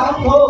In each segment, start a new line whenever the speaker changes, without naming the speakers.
Alô!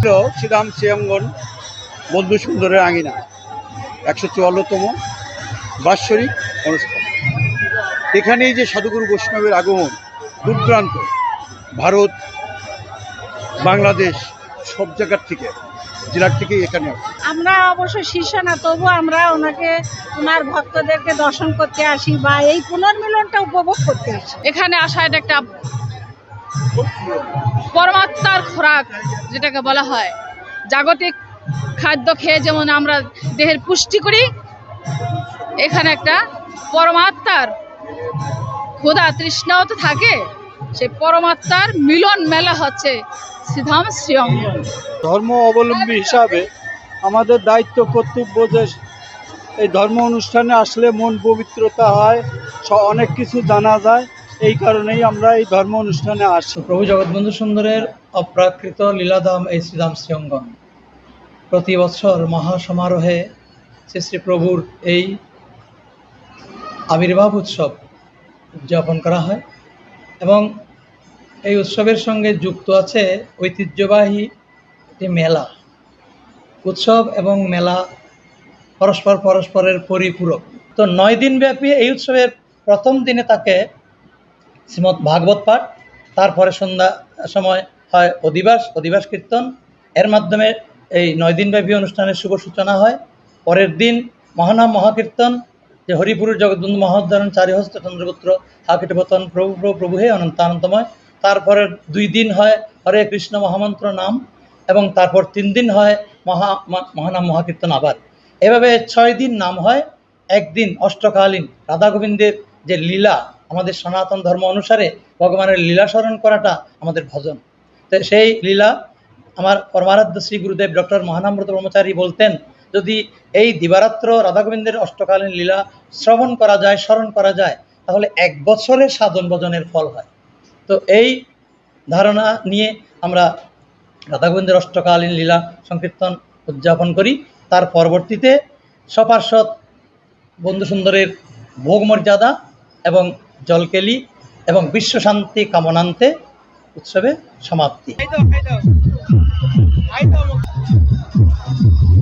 Shriram শ্রীরামগণ বন্ধু সুন্দরের আঙিনা একশো চুয়ান্নতম বাৎসরিক অনুষ্ঠান। এখানেই যে সাধুগুরু বৈষ্ণবের আগমন দূরদূরান্ত ভারত বাংলাদেশ সব জায়গার থেকে জেলার থেকে এখানে
আমরা অবশ্য শীর্ষ না তবু আমরা ওনাকে ওনার ভক্তদেরকে দর্শন করতে আসি বা এই পুনর্মিলনটা উপভোগ করতে আসি।
এখানে আসা এটা একটা পরমাত্মার খোরাক, যেটাকে বলা হয়। জাগতিক খাদ্য খেয়ে যেমন আমরা দেহের পুষ্টি করি, এখানে একটা পরমাত্মার ক্ষুধা তৃষ্ণাও তো থাকে সেই পরমাত্মার মিলন মেলা হচ্ছে শ্রীধাম শ্রীঅঙ্গন।
ধর্ম অবলম্বী হিসাবে আমাদের দায়িত্ব, কর্তব্য যে এই ধর্ম অনুষ্ঠানে আসলে মন পবিত্রতা হয়, স- অনেক কিছু জানা যায়। এই কারণেই আমরা এই ধর্ম অনুষ্ঠানে আসি
প্রভু জগৎবন্ধু সুন্দরের অপ্রাকৃত লীলাধাম এই শ্রীধাম শ্রীঅঙ্গন। প্রতি বছর মহাসমারোহে শ্রী শ্রী প্রভুর এই আবির্ভাব উৎসব উদযাপন করা হয় এবং এই উৎসবের সঙ্গে যুক্ত আছে ঐতিহ্যবাহী একটি মেলা। উৎসব এবং মেলা পরস্পর পরস্পরের পরিপূরক। তো নয় দিনব্যাপী এই উৎসবের প্রথম দিনে তাকে শ্রীমৎ ভাগবত পাঠ। তারপরে সন্ধ্যা সময় হয় অধিবাস অধিবাস কীর্তন। এর মাধ্যমে এই নয় দিনব্যাপী অনুষ্ঠানের শুভ সূচনা হয়। পরের দিন মহানাম মহাকীর্তন, যে হরিপুরের জগৎবন্ধু মহোদ্ধারণ চারিহস্ত চন্দ্রপুত্র হাকিটপতন প্রভু প্রভু প্রভু হে অনন্ত আনন্দময় তারপরে দুই দিন হয় হরে কৃষ্ণ মহামন্ত্র নাম এবং তারপর তিন দিন হয় মহা মহানাম মহাকীর্তন আবার। এভাবে ছয় দিন নাম হয়। একদিন অষ্টকালীন রাধা গোবিন্দের যে লীলা আমাদের সনাতন ধর্ম অনুসারে ভগবানের লীলা স্মরণ করাটা আমাদের ভজন। তো সেই লীলা আমার পরমারাধ্য শ্রী গুরুদেব ডক্টর মহানামৃত ব্রহ্মচারী বলতেন, যদি এই দিবারাত্র রাধা গোবিন্দের অষ্টকালীন লীলা শ্রবণ করা যায়, স্মরণ করা যায়, তাহলে এক বছরের সাধন ভজনের ফল হয়। তো এই ধারণা নিয়ে আমরা রাধা গোবিন্দের অষ্টকালীন লীলা সংকীর্তন উদযাপন করি। তার পরবর্তীতে সপার্শ্বদ বন্ধু সুন্দরের ভোগ মর্যাদা এবং জলকেলি এবং বিশ্ব শান্তি কামনান্তে উৎসবে সমাপ্তি।